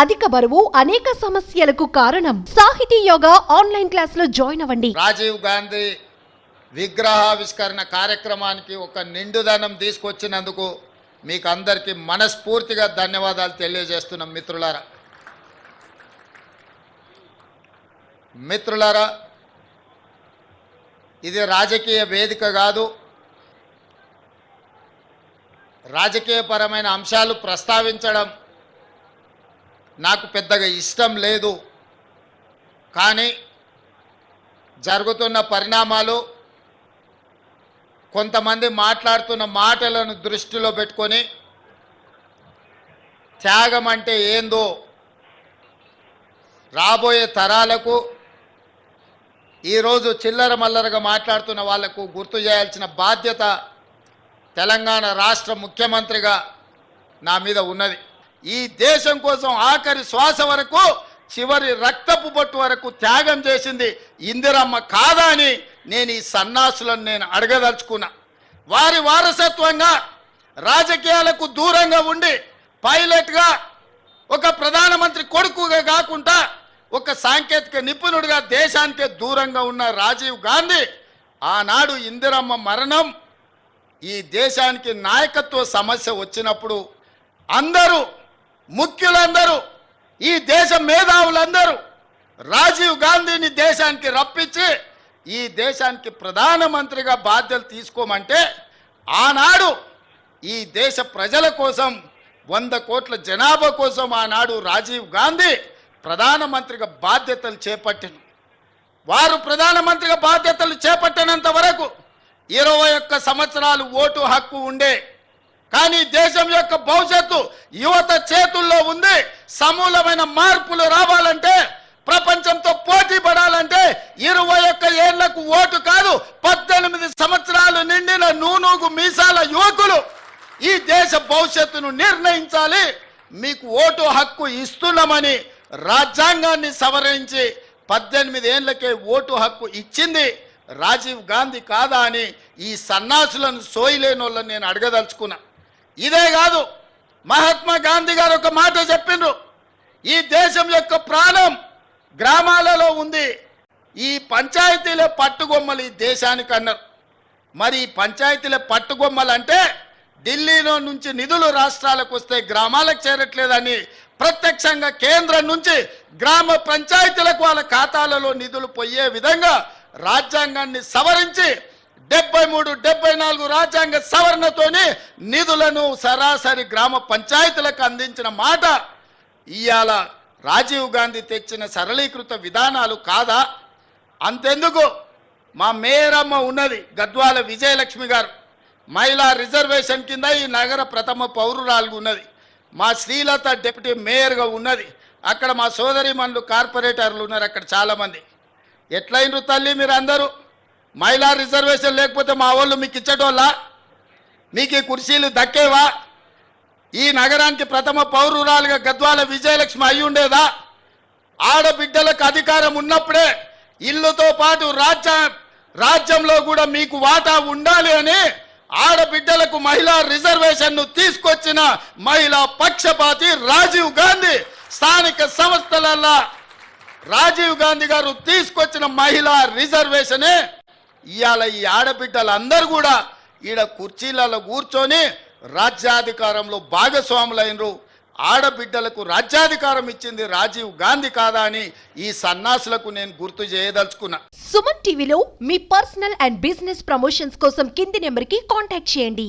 అధిక బరువు అనేక సమస్యలకు కారణం. సాహితీ యోగా ఆన్లైన్ క్లాసులో జాయిన్ అవ్వండి. రాజీవ్ గాంధీ విగ్రహావిష్కరణ కార్యక్రమానికి ఒక నిండుదనం తీసుకొచ్చినందుకు మీకు అందరికీ మనస్ఫూర్తిగా ధన్యవాదాలు తెలియజేస్తున్నాం మిత్రులారా. మిత్రులారా ఇది రాజకీయ వేదిక కాదు. రాజకీయపరమైన అంశాలు ప్రస్తావించడం నాకు పెద్దగా ఇష్టం లేదు. కానీ జరుగుతున్న పరిణామాలు కొంతమంది మాట్లాడుతున్న మాటలను దృష్టిలో పెట్టుకొని త్యాగం అంటే ఏందో రాబోయే తరాలకు ఈరోజు చిల్లర మల్లరగా మాట్లాడుతున్న వాళ్ళకు గుర్తు చేయాల్సిన బాధ్యత తెలంగాణ రాష్ట్ర ముఖ్యమంత్రిగా నా మీద ఉన్నది. ఈ దేశం కోసం ఆఖరి శ్వాస వరకు చివరి రక్తపు బొట్టు వరకు త్యాగం చేసింది ఇందిరమ్మ కాదా అని నేను ఈ సన్నాసులను నేను అడగదలుచుకున్నా. వారి వారసత్వంగా రాజకీయాలకు దూరంగా ఉండి పైలట్గా ఒక ప్రధానమంత్రి కొడుకుగా కాకుండా ఒక సాంకేతిక నిపుణుడిగా దేశానికే దూరంగా ఉన్న రాజీవ్ గాంధీ ఆనాడు ఇందిరమ్మ మరణం ఈ దేశానికి నాయకత్వ సమస్య వచ్చినప్పుడు అందరూ ముఖ్యులందరూ ఈ దేశ మేధావులందరూ రాజీవ్ గాంధీని దేశానికి రప్పించి ఈ దేశానికి ప్రధానమంత్రిగా బాధ్యతలు తీసుకోమంటే ఆనాడు ఈ దేశ ప్రజల కోసం వంద కోట్ల జనాభా కోసం ఆనాడు రాజీవ్ గాంధీ ప్రధానమంత్రిగా బాధ్యతలు చేపట్టిన. వారు ప్రధానమంత్రిగా బాధ్యతలు చేపట్టినంత వరకు ఇరవై ఒక్క సంవత్సరాలు ఓటు హక్కు ఉండే కానీ దేశం యొక్క భవిష్యత్తు యువత చేతుల్లో ఉంది. సమూలమైన మార్పులు రావాలంటే ప్రపంచంతో పోటీ పడాలంటే ఇరవై ఒక్క ఏళ్ళకు ఓటు కాదు పద్దెనిమిది సంవత్సరాలు నిండిన నూనూగు మీసాల యువకులు ఈ దేశ భవిష్యత్తును నిర్ణయించాలి. మీకు ఓటు హక్కు ఇస్తున్నామని రాజ్యాంగాన్ని సవరించి పద్దెనిమిది ఏళ్ళకే ఓటు హక్కు ఇచ్చింది రాజీవ్ గాంధీ కాదా అని ఈ సన్నాసులను సోయిలేని వాళ్ళని నేను అడగదలుచుకున్నా. ఇదే కాదు మహాత్మా గాంధీ గారు ఒక మాట చెప్పిండ్రు. ఈ దేశం యొక్క ప్రాణం గ్రామాలలో ఉంది. ఈ పంచాయతీల పట్టుగొమ్మలు ఈ దేశానికి అన్నారు. మరి ఈ పంచాయతీల పట్టుగొమ్మలు అంటే ఢిల్లీలో నుంచి నిధులు రాష్ట్రాలకు వస్తే గ్రామాలకు చేరట్లేదని ప్రత్యక్షంగా కేంద్రం నుంచి గ్రామ పంచాయతీలకు వాళ్ళ ఖాతాలలో నిధులు పోయే విధంగా రాజ్యాంగాన్ని సవరించి డెబ్బై మూడు డెబ్బై నాలుగు రాజ్యాంగ సవరణతోనే నిధులను సరాసరి గ్రామ పంచాయతీలకు అందించిన మాట ఇవాళ రాజీవ్ గాంధీ తెచ్చిన సరళీకృత విధానాలు కాదా? అంతెందుకు? మా మేయరమ్మ ఉన్నది గద్వాల విజయలక్ష్మి గారు. మహిళా రిజర్వేషన్ కింద ఈ నగర ప్రథమ పౌరురాలు ఉన్నది. మా శ్రీలత డిప్యూటీ మేయర్గా ఉన్నది. అక్కడ మా సోదరి మనులు కార్పొరేటర్లు ఉన్నారు అక్కడ చాలామంది. ఎట్లయినరు తల్లి మీరు అందరూ మహిళా రిజర్వేషన్ లేకపోతే మా వాళ్ళు మీకు ఇచ్చటోళ్ళ? మీకు ఈ కుర్చీలు దక్కేవా? ఈ నగరానికి ప్రథమ పౌరురాలుగా గద్వాల విజయలక్ష్మి అయి ఉండేదా? ఆడబిడ్డలకు అధికారం ఉన్నప్పుడే ఇల్లుతో పాటు రాజ్య రాజ్యంలో కూడా మీకు వాటా ఉండాలి అని ఆడబిడ్డలకు మహిళా రిజర్వేషన్ను తీసుకొచ్చిన మహిళా పక్షపాతి రాజీవ్ గాంధీ స్థానిక సంస్థలల్లో రాజీవ్ గాంధీ గారు తీసుకొచ్చిన మహిళా రిజర్వేషనే ఇవాళ ఈ ఆడబిడ్డలందరూ కూడా ఈడ కుర్చీలలో కూర్చొని రాజ్యాధికారంలో భాగస్వాములైనరు. ఆడబిడ్డలకు రాజ్యాధికారం ఇచ్చింది రాజీవ్ గాంధీ కాదా అని ఈ సన్నాసులకు నేను గుర్తు చేయదలుచుకున్నా. సుమన్ టీవీలో మీ పర్సనల్ అండ్ బిజినెస్ ప్రమోషన్స్ కోసం కింది నెంబర్కి కాంటాక్ట్ చేయండి.